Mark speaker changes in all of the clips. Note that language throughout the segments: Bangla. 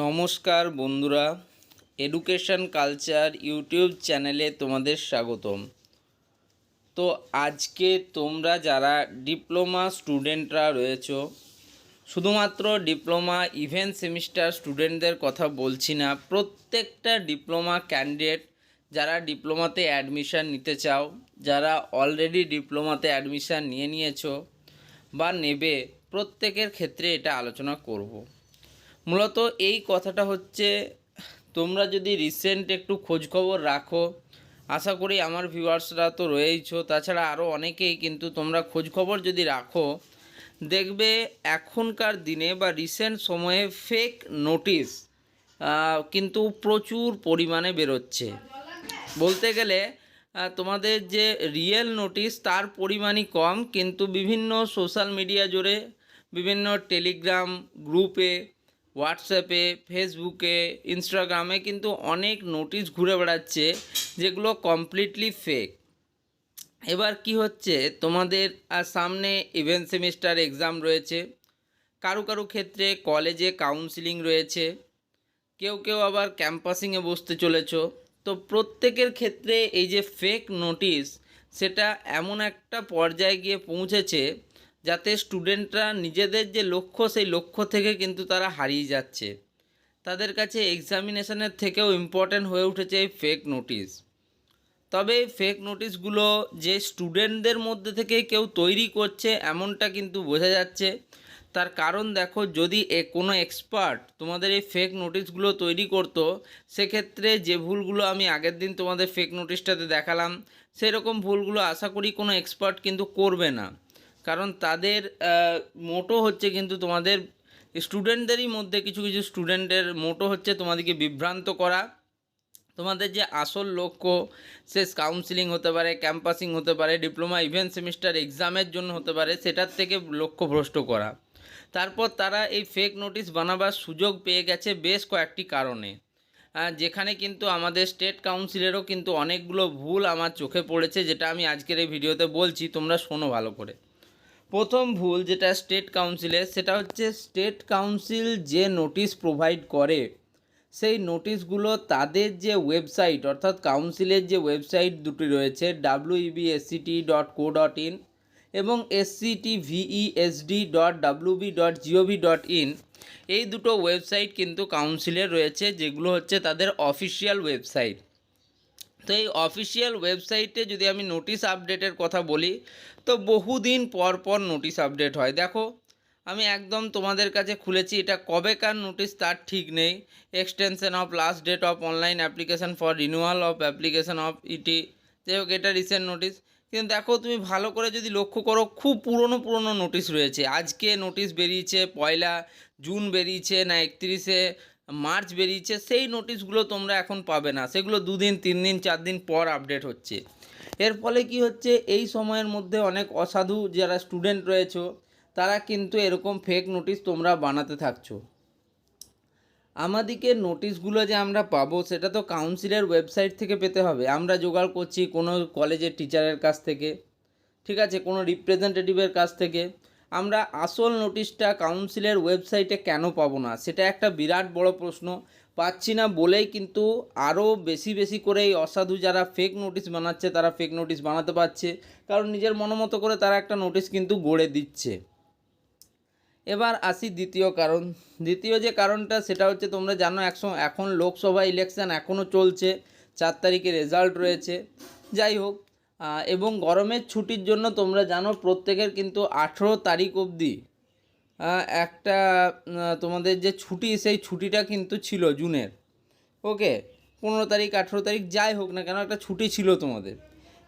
Speaker 1: নমস্কার বন্ধুরা এডুকেশন কালচার ইউটিউব চ্যানেলে তোমাদের স্বাগতম। তো আজকে তোমরা যারা ডিপ্লোমা স্টুডেন্টরা রয়েছো, শুধুমাত্র ডিপ্লোমা ইভেন্ট সেমিস্টার স্টুডেন্টদের কথা বলছি না, প্রত্যেকটা ডিপ্লোমা ক্যান্ডিডেট যারা ডিপ্লোমাতে অ্যাডমিশান নিতে চাও, যারা অলরেডি ডিপ্লোমাতে অ্যাডমিশান নিয়ে নিয়েছো বা নেবে, প্রত্যেকের ক্ষেত্রে এটা আলোচনা করব। মূলত এই কথাটা হচ্ছে, তোমরা যদি রিসেন্ট একটু খোঁজখবর রাখো, আশা করি আমার ভিউয়ার্সরা তো রয়েইছো, তাছাড়া আরও অনেকেই কিন্তু তোমরা খোঁজখবর যদি রাখো, দেখবে এখনকার দিনে বা রিসেন্ট সময়ে ফেক নোটিশ কিন্তু প্রচুর পরিমাণে বেরোচ্ছে। বলতে গেলে তোমাদের যে রিয়েল নোটিশ তার পরিমাণই কম, কিন্তু বিভিন্ন সোশ্যাল মিডিয়া জুড়ে বিভিন্ন টেলিগ্রাম গ্রুপে হোয়াটসঅ্যাপে, ফেসবুকে, ইনস্টাগ্রামে কিন্তু অনেক নোটিশ ঘুরে বেড়াচ্ছে যেগুলো কমপ্লিটলি ফেক এবার কি হচ্ছে? তোমাদের আর সামনে ইভেন্ট সেমিস্টার এক্সাম রয়েছে। কারও কারও ক্ষেত্রে কলেজে কাউন্সিলিং রয়েছে। কেউ কেউ আবার ক্যাম্পাসিংয়ে বসতে চলেছ। তো প্রত্যেকের ক্ষেত্রে এই যে ফেক নোটিশ সেটা এমন একটা পর্যায়ে গিয়ে পৌঁছেছে যাতে স্টুডেন্টরা নিজেদের যে লক্ষ্য, সেই লক্ষ্য থেকে কিন্তু তারা হারিয়ে যাচ্ছে। তাদের কাছে এক্সামিনেশনের থেকেও ইম্পর্ট্যান্ট হয়ে উঠেছে এই ফেক নোটিশ তবে এই ফেক নোটিশগুলো যে স্টুডেন্টদের মধ্যে থেকে কেউ তৈরি করছে, এমনটা কিন্তু বোঝা যাচ্ছে। তার কারণ দেখো, যদি এ কোনো এক্সপার্ট তোমাদের এই ফেক নোটিশগুলো তৈরি করতো, সেক্ষেত্রে যে ভুলগুলো আমি আগের দিন তোমাদের ফেক নোটিশটাতে দেখালাম, সেরকম ভুলগুলো আশা করি কোনো এক্সপার্ট কিন্তু করবে না। কারণ তাদের মোটো হচ্ছে কিন্তু তোমাদের স্টুডেন্টদেরই মধ্যে কিছু কিছু স্টুডেন্টের মোটো হচ্ছে তোমাদেরকে বিভ্রান্ত করা। তোমাদের যে আসল লক্ষ্য সে কাউন্সিলিং হতে পারে ক্যাম্পাসিং হতে পারে ডিপ্লোমা ইভেন্ট সেমিস্টার এক্সামের জন্য হতে পারে, সেটার থেকে লক্ষ্য ভ্রষ্ট করা। তারপর তারা এই ফেক নোটিশ বানাবার সুযোগ পেয়ে গেছে বেশ কয়েকটি কারণে। যেখানে কিন্তু আমাদের স্টেট কাউন্সিলেরও কিন্তু অনেকগুলো ভুল আমার চোখে পড়েছে, যেটা আমি আজকের এই ভিডিওতে বলছি, তোমরা শোনো ভালো করে। প্রথম ভুল যেটা স্টেট কাউন্সিলের সেটা হচ্ছে স্টেট কাউন্সিল যে নোটিশ প্রোভাইড করে, সেই নোটিশগুলো তাদের যে ওয়েবসাইট অর্থাৎ কাউন্সিলের যে ওয়েবসাইট দুটি রয়েছে WEBSCT dot co dot in এবং SCT dot WB dot GOV dot in এই দুটো ওয়েবসাইট কিন্তু কাউন্সিলের রয়েছে, যেগুলো হচ্ছে তাদের অফিসিয়াল ওয়েবসাইট তো এই অফিসিয়াল ওয়েবসাইটে যদি আমি নোটিশ আপডেটের কথা বলি, তো বহুদিন পর পর নোটিশ আপডেট হয়। দেখো, আমি একদম তোমাদের কাছে খুলেছি, এটা কবেকার নোটিশ তার ঠিক নেই। Extension of last date of online application for renewal of application of ET যাই হোক, এটা রিসেন্ট নোটিশ কিন্তু দেখো, তুমি ভালো করে যদি লক্ষ্য করো, খুব পুরনো পুরনো নোটিশ রয়েছে। আজকে নোটিশ বেরিয়েছে পয়লা জুন বেরিয়েছে না, একত্রিশে মার্চ বেরিয়েছে, সেই নোটিশগুলো তোমরা এখন পাবে না। সেগুলো দুদিন তিন দিন চার দিন পর আপডেট হচ্ছে। এর ফলে কি হচ্ছে, এই সময়ের মধ্যে অনেক অসাধু যারা স্টুডেন্ট রয়েছে, তারা কিন্তু এরকম ফেক নোটিশ তোমরা বানাতে থাকছো। আমাদিকে নোটিশগুলো যে আমরা পাবো, সেটা তো কাউন্সিলের ওয়েবসাইট থেকে পেতে হবে। আমরা জোগাড় করছি কোনো কলেজের টিচারের কাছ থেকে, ঠিক আছে? কোনো রিপ্রেজেন্টেটিভের কাছ থেকে। আমরা আসল নোটিশটা কাউন্সিলের ওয়েবসাইটে কেন পাবো না? সেটা একটা বিরাট বড় প্রশ্ন। পাচ্ছি না বলেই কিন্তু আরও বেশি বেশি করে এই অসাধু যারা ফেক নোটিশ বানাচ্ছে, তারা ফেক নোটিশ বানাতে পারছে। কারণ নিজের মনোমতো করে তারা একটা নোটিশ কিন্তু গড়ে দিচ্ছে। এবার আসি দ্বিতীয় কারণ। দ্বিতীয় যে কারণটা, সেটা হচ্ছে তোমরা জানো, একশো এখন লোকসভা ইলেকশন এখনও চলছে। চার তারিখে রেজাল্ট রয়েছে। যাই হোক এবং গরমের ছুটির জন্য তোমরা জানো প্রত্যেকের কিন্তু আঠেরো তারিখ অবধি একটা তোমাদের যে ছুটি, সেই ছুটিটা কিন্তু ছিল জুনের। ওকে? পনেরো তারিখ, আঠেরো তারিখ, যাই হোক না কেন, একটা ছুটি ছিল তোমাদের।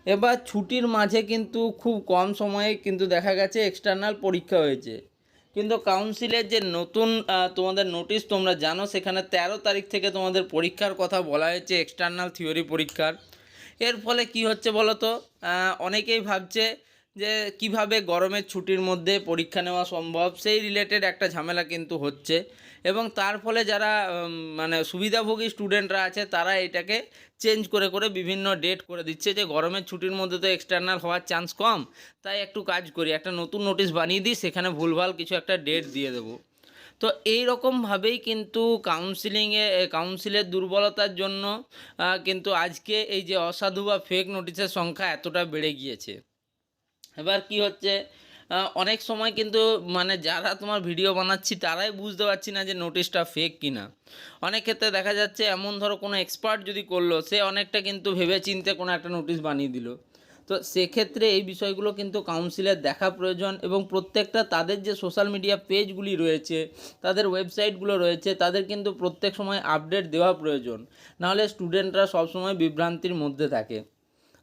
Speaker 1: এবার ছুটির মাঝে কিন্তু খুব কম সময়ে কিন্তু দেখা গেছে এক্সটার্নাল পরীক্ষা হয়েছে। কিন্তু কাউন্সিলের যে নতুন তোমাদের নোটিশ তোমরা জানো, সেখানে তেরো তারিখ থেকে তোমাদের পরীক্ষার কথা বলা হয়েছে এক্সটার্নাল থিওরি পরীক্ষার। এর ফলে কি হচ্ছে বলো তো অনেকেই ভাবছে যে কীভাবে গরমের ছুটির মধ্যে পরীক্ষা নেওয়া সম্ভব? সেই রিলেটেড একটা ঝামেলা কিন্তু হচ্ছে। এবং তার ফলে যারা মানে সুবিধাভোগী স্টুডেন্টরা আছে, তারা এটাকে চেঞ্জ করে করে বিভিন্ন ডেট করে দিচ্ছে যে গরমের ছুটির মধ্যে তো এক্সটার্নাল হওয়ার চান্স কম। তাই একটু কাজ করি, একটা নতুন নোটিশ বানিয়ে দিই, সেখানে ভুলভাল কিছু একটা ডেট দিয়ে দেবো। তো এই রকমভাবেই কিন্তু কাউন্সিলিংয়ে কাউন্সিলের দুর্বলতার জন্য কিন্তু আজকে এই যে অসাধু বা ফেক নোটিশের সংখ্যা এতটা বেড়ে গিয়েছে। এবার কি হচ্ছে? অনেক সময় কিন্তু মানে যারা তোমার ভিডিও বানাচ্ছি, তারাই বুঝতে পারছি না যে নোটিশটা ফেক কিনা। অনেক ক্ষেত্রে দেখা যাচ্ছে, এমন ধরো কোনো এক্সপার্ট যদি করল, সে অনেকটা কিন্তু ভেবে চিনতে কোনো একটা নোটিশ বানিয়ে দিল। তো সেক্ষেত্রে এই বিষয়গুলো কিন্তু কাউন্সিলের দেখা প্রয়োজন এবং প্রত্যেকটা তাদের যে সোশ্যাল মিডিয়া পেজগুলি রয়েছে, তাদের ওয়েবসাইটগুলো রয়েছে, তাদের কিন্তু প্রত্যেক সময় আপডেট দেওয়া প্রয়োজন। নাহলে স্টুডেন্টরা সবসময় বিভ্রান্তির মধ্যে থাকে।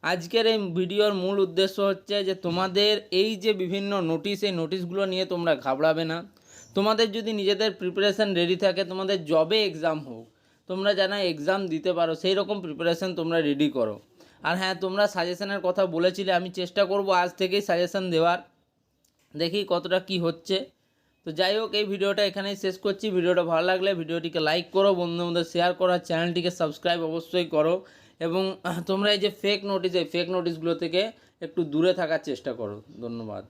Speaker 1: আজকের এই ভিডিওর মূল উদ্দেশ্য হচ্ছে যে তোমাদের এই যে বিভিন্ন নোটিশ এই নোটিশগুলো নিয়ে তোমরা ঘাবড়াবে না। তোমাদের যদি নিজেদের প্রিপারেশান রেডি থাকে, তোমাদের জবে এক্সাম হোক, তোমরা যেন এক্সাম দিতে পারো সেই রকম প্রিপারেশান তোমরা রেডি করো। আর হ্যাঁ তোমরা সাজেশনের কথা বলেছিলে, আমি চেষ্টা করব আজ থেকেই সাজেশন দেওয়ার। দেখি কতটা কি হচ্ছে। তো যাই হোক, এই ভিডিওটা এখানেই শেষ করছি। ভিডিওটা ভালো লাগলে ভিডিওটিকে লাইক করো বন্ধু বন্ধু শেয়ার করো চ্যানেলটিকে সাবস্ক্রাইব অবশ্যই করো। এবং তোমরা এই যে ফেক নোটিস এই ফেক নোটিশগুলো থেকে একটু দূরে থাকার চেষ্টা করো। ধন্যবাদ।